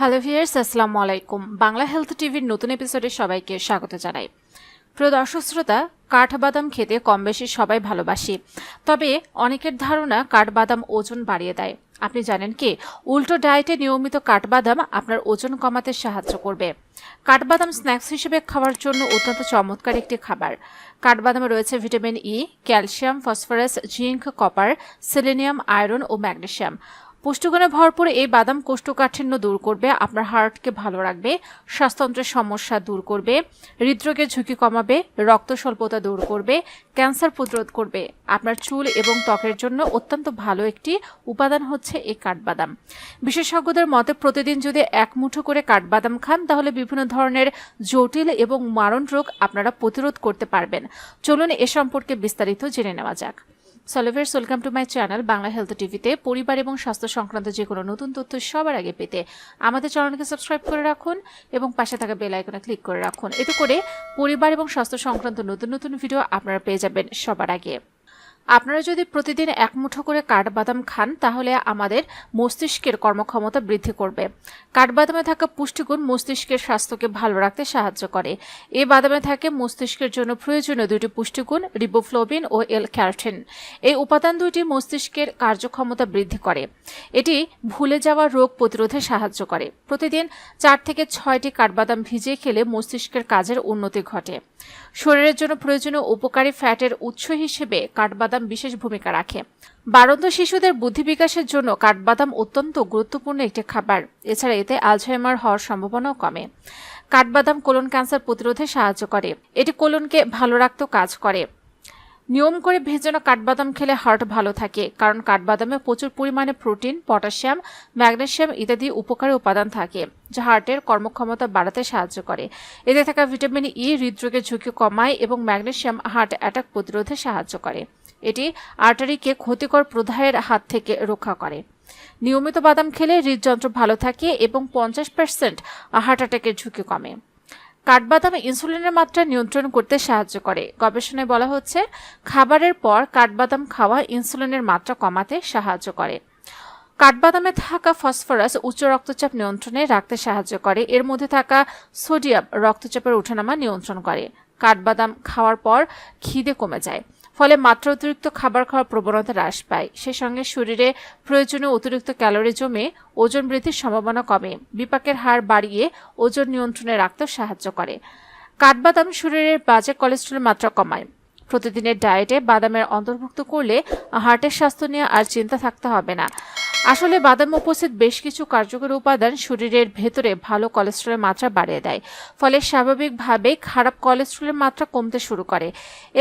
Hello viewers আসসালামু আলাইকুম। Bangla health টিভির নতুন এপিসোডে সবাইকে স্বাগত জানাই। প্রিয় দর্শক শ্রোতা, কাঠবাদাম খেতে কম বেশি সবাই ভালোবাসি। তবে অনেকের ধারণা কাঠবাদাম ওজন বাড়িয়ে দেয়। আপনি জানেন কি, উল্টো ডায়েটে নিয়মিত কাঠবাদাম আপনার ওজন কমাতে সাহায্য করবে। কাঠবাদাম স্ন্যাক্স হিসেবে খাওয়ার জন্য অত্যন্ত চমৎকার একটি খাবার। কাঠবাদামে রয়েছে vitamin E calcium, phosphorus, zinc, copper, selenium, iron ও ম্যাগনেসিয়াম। পুষ্টিগুণে ভরপুর এই বাদাম কোষ্ঠকাঠিন্য দূর করবে, আপনার হার্টকে ভালো রাখবে, শ্বাসতন্ত্রের সমস্যা দূর করবে হৃদরোগের ঝুঁকি কমাবে, রক্ত স্বল্পতা দূর করবে, ক্যান্সার প্রতিরোধ করবে। আপনার চুল এবং ত্বকের জন্য অত্যন্ত ভালো একটি উপাদান হচ্ছে এই কাঠবাদাম। বিশেষজ্ঞদের মতে, প্রতিদিন যদি এক মুঠো করে কাঠবাদাম খান, তাহলে বিভিন্ন ধরনের জটিল এবং মারণ রোগ আপনারা প্রতিরোধ করতে পারবেন। চলুন এ সম্পর্কে বিস্তারিত জেনে নেওয়া যাক। সলিভার্স welcome to my channel Bangla health টিভিতে। পরিবার এবং স্বাস্থ্য সংক্রান্ত যে কোনো নতুন তথ্য সবার আগে পেতে আমাদের চ্যানেলকে সাবস্ক্রাইব করে রাখুন এবং পাশে থাকা বেল আইকনে ক্লিক করে রাখুন। এতে করে পরিবার এবং স্বাস্থ্য সংক্রান্ত নতুন নতুন ভিডিও আপনারা পেয়ে যাবেন সবার আগে। আপনারা যদি প্রতিদিন এক মুঠো করে কাঠবাদাম খান, তাহলে আমাদের মস্তিষ্কের কর্মক্ষমতা বৃদ্ধি করবে। কাঠবাদামে থাকা পুষ্টিগুণ মস্তিষ্কের স্বাস্থ্যকে ভালো রাখতে সাহায্য করে। এই বাদামে থাকে মস্তিষ্কের জন্য প্রয়োজনীয় দুটি পুষ্টিগুণ রিবোফ্লোবিন ও এল ক্যারটিন এই উপাদান দুটি মস্তিষ্কের কার্যক্ষমতা বৃদ্ধি করে। এটি ভুলে যাওয়া রোগ প্রতিরোধে সাহায্য করে। প্রতিদিন চার থেকে ছয়টি কাঠবাদাম ভিজিয়ে খেলে মস্তিষ্কের কাজের উন্নতি ঘটে। শরীরের জন্য প্রয়োজনীয় উপকারী ফ্যাটের উৎস হিসেবে কাঠবাদাম বিশেষ ভূমিকা রাখে। বারন্ত শিশুদের বুদ্ধি বিকাশের জন্য কাঠবাদাম অত্যন্ত গুরুত্বপূর্ণ একটি খাবার। এছাড়া এতে আলঝাইমার হওয়ার সম্ভাবনাও কমে। কাঠবাদাম কোলন ক্যান্সার প্রতিরোধে সাহায্য করে। এটি কোলনকে ভালো রাখতেও কাজ করে। নিয়ম করে ভেজানো কাঠবাদাম খেলে হার্ট ভালো থাকে, কারণ কাঠবাদামে প্রচুর পরিমাণে প্রোটিন, পটাশিয়াম ম্যাগনেসিয়াম ইত্যাদি উপকারী উপাদান থাকে, যা হার্টের কর্মক্ষমতা বাড়াতে সাহায্য করে। এতে থাকা ভিটামিন ই হৃদরোগের ঝুঁকি কমায় এবং ম্যাগনেসিয়াম হার্ট অ্যাটাক প্রতিরোধে সাহায্য করে। এটি আর্টারিকে ক্ষতিকর প্রদাহের হাত থেকে রক্ষা করে। নিয়মিত বাদাম খেলে হৃদযন্ত্র ভালো থাকে এবং পঞ্চাশ পার্সেন্ট হার্ট অ্যাটাকের ঝুঁকি কমে। কাঠবাদাম ইনসুলিনের মাত্রা নিয়ন্ত্রণ করতে সাহায্য করে। গবেষণায় বলা হচ্ছে, খাবারের পর কাঠবাদাম খাওয়া ইনসুলিনের মাত্রা কমাতে সাহায্য করে। কাঠবাদামে থাকা ফসফরাস উচ্চ রক্তচাপ নিয়ন্ত্রণে রাখতে সাহায্য করে। এর মধ্যে থাকা সোডিয়াম রক্তচাপের ওঠানামা নিয়ন্ত্রণ করে। কাঠবাদাম খাওয়ার পর খিদে কমে যায়। ফলে মাত্রা অতিরিক্ত খাবার খাওয়ার প্রবণতা হ্রাস পায়। সে সঙ্গে শরীরে প্রয়োজনীয় অতিরিক্ত ক্যালোরি জমে ওজন বৃদ্ধির সম্ভাবনা কমে। বিপাকের হার বাড়িয়ে ওজন নিয়ন্ত্রণে রাখতে সাহায্য করে। কাঠবাদাম শরীরের বাজে কোলেস্ট্রলের মাত্রা কমায়। প্রতিদিনের ডায়েটে বাদামের অন্তর্ভুক্ত করলে হার্টের স্বাস্থ্য নিয়ে আর চিন্তা থাকতে হবে না। আসলে বাদাম উপস্থিত বেশ কিছু কার্যকরী উপাদান শরীরের ভেতরে ভালো কোলেস্ট্রলের মাত্রা বাড়িয়ে দেয়, ফলে স্বাভাবিকভাবে খারাপ কোলেস্ট্রলের মাত্রা কমতে শুরু করে।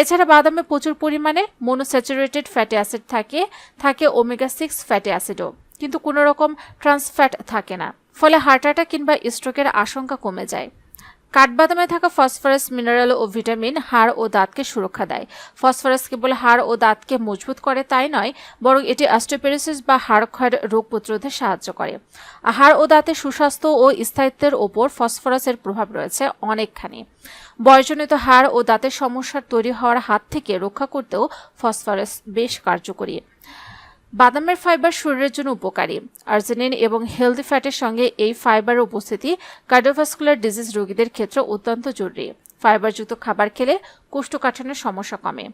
এছাড়া বাদামে প্রচুর পরিমাণে মনোস্যাচুরেটেড ফ্যাটি অ্যাসিড থাকে থাকে ওমেগা সিক্স ফ্যাটি অ্যাসিডও কিন্তু কোনো রকম ট্রান্সফ্যাট থাকে না, ফলে হার্ট অ্যাটাক কিংবা স্ট্রোকের আশঙ্কা কমে যায়। কাঠবাদামে থাকা ফসফরাস, মিনারেল ও ভিটামিন হাড় ও দাঁতকে সুরক্ষা দেয়। ফসফরাস কেবল হাড় ও দাঁতকে মজবুত করে তাই নয়, বরং এটি অস্টোপেরিসিস বা হাড় ক্ষয়ের রোগ প্রতিরোধে সাহায্য করে। হাড় ও দাঁতের সুস্বাস্থ্য ও স্থায়িত্বের ওপর ফসফরাসের প্রভাব রয়েছে অনেকখানি। বয়সজনিত হাড় ও দাঁতের সমস্যার তৈরি হওয়ার হাত থেকে রক্ষা করতেও ফসফরাস বেশ কার্যকরী। বাদামের ফাইবার শরীরের জন্য উপকারী। আর্জেনিন এবং হেলদি ফ্যাটের সঙ্গে এই ফাইবার উপস্থিতি কার্ডিওভাস্কুলার ডিজিজ রোগীদের ক্ষেত্রে অত্যন্ত জরুরি। ফাইবারযুক্ত খাবার খেলে কোষ্ঠকাঠিন্যের সমস্যা কমে।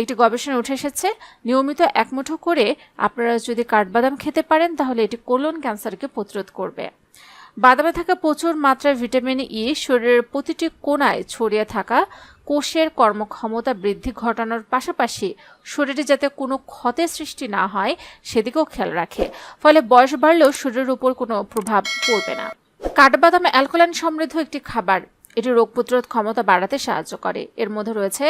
একটি গবেষণা উঠে এসেছে, নিয়মিত এক মুঠো করে আপনারা যদি কাঠবাদাম খেতে পারেন, তাহলে এটি কোলন ক্যান্সারকে প্রতিরোধ করবে। বাদামে থাকা প্রচুর মাত্রায় ভিটামিন ই শরীরের প্রতিটি কোনায় ছড়িয়ে থাকা কোষের কর্মক্ষমতা বৃদ্ধি ঘটানোর পাশাপাশি শরীরে যাতে কোনো ক্ষতের সৃষ্টি না হয়, সেদিকেও খেয়াল রাখে। ফলে বয়স বাড়লেও শরীরের উপর কোনো প্রভাব পড়বে না। কাঠবাদাম অ্যালকোলাইন সমৃদ্ধ একটি খাবার। এটি রোগ প্রতিরোধ ক্ষমতা বাড়াতে সাহায্য করে। এর মধ্যে রয়েছে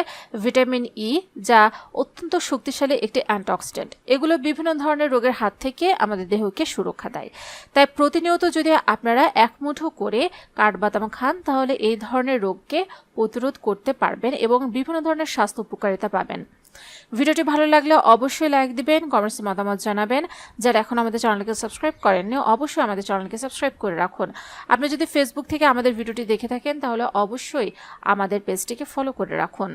ভিটামিন ই যা অত্যন্ত শক্তিশালী একটি অ্যান্টিঅক্সিডেন্ট। এগুলো বিভিন্ন ধরনের রোগের হাত থেকে আমাদের দেহকে সুরক্ষা দেয়। তাই প্রতিনিয়ত যদি আপনারা এক মুঠো করে কাঠবাদাম খান, তাহলে এই ধরনের রোগকে প্রতিরোধ করতে পারবেন এবং বিভিন্ন ধরনের স্বাস্থ্য উপকারিতা পাবেন। ভিডিওটি ভালো লাগলে অবশ্যই লাইক দিবেন কমেন্টসে মতামত জানাবেন। যারা এখন আমাদের চ্যানেলকে সাবস্ক্রাইব করেননি, অবশ্যই আমাদের চ্যানেলকে সাবস্ক্রাইব করে রাখুন। আপনি যদি ফেসবুক থেকে আমাদের ভিডিওটি দেখে থাকেন, তাহলে অবশ্যই আমাদের পেজটিকে ফলো করে রাখুন।